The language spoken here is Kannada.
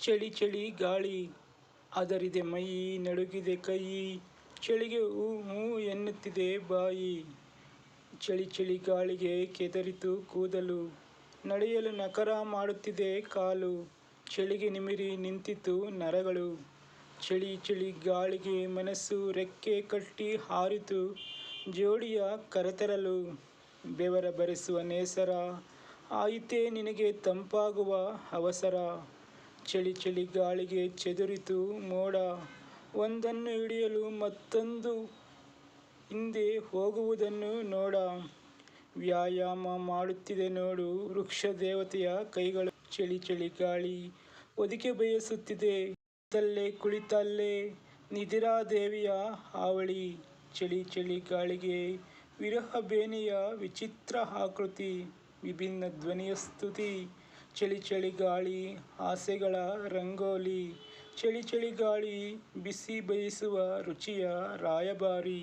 ಚಳಿ ಚಳಿ ಗಾಳಿ. ಅದರಿದೆ ಮೈ ನಡುಗಿದೆ ಕೈ. ಚಳಿಗೆ ಹೂ ಹೂ ಎನ್ನುತ್ತಿದೆ ಬಾಯಿ. ಚಳಿ ಚಳಿ ಗಾಳಿಗೆ ಕೆದರಿತು ಕೂದಲು. ನಡೆಯಲು ನಕರ ಮಾಡುತ್ತಿದೆ ಕಾಲು. ಚಳಿಗೆ ನಿಮಿರಿ ನಿಂತಿತು ನರಗಳು. ಚಳಿ ಚಳಿ ಗಾಳಿಗೆ ಮನಸ್ಸು ರೆಕ್ಕೆ ಕಟ್ಟಿ ಹಾರಿತು. ಜೋಡಿಯ ಕರೆತರಲು. ಬೆವರ ಬರೆಸುವ ನೇಸರ. ಆಯಿತೇ ನಿನಗೆ ತಂಪಾಗುವ ಅವಸರ. ಚಳಿ ಚಳಿ ಗಾಳಿಗೆ ಚದುರಿತು ಮೋಡ. ಒಂದನ್ನು ಹಿಡಿಯಲು ಮತ್ತೊಂದು ಹಿಂದೆ ಹೋಗುವುದನ್ನು ನೋಡ. ವ್ಯಾಯಾಮ ಮಾಡುತ್ತಿದೆ ನೋಡು ವೃಕ್ಷ ದೇವತೆಯ ಕೈಗಳು. ಚಳಿ ಚಳಿ ಗಾಳಿ ಒದಿಕೆ ಬಯಸುತ್ತಿದೆ. ಕುಳಿತಲ್ಲೇ ಕುಳಿತಲ್ಲೇ ನಿಧಿರಾದೇವಿಯ ಹಾವಳಿ. ಚಳಿ ಚಳಿ ಗಾಳಿಗೆ ವಿರಹ ಬೇನೆಯ ವಿಚಿತ್ರ ಆಕೃತಿ, ವಿಭಿನ್ನ ಧ್ವನಿಯ ಸ್ತುತಿ. ಚಳಿ ಚಳಿ ಗಾಳಿ ಆಸೆಗಳ ರಂಗೋಲಿ ಚಳಿ ಚಳಿ ಗಾಳಿ ಬಿಸಿ ಬಯಸುವ ರುಚಿಯ ರಾಯಭಾರಿ.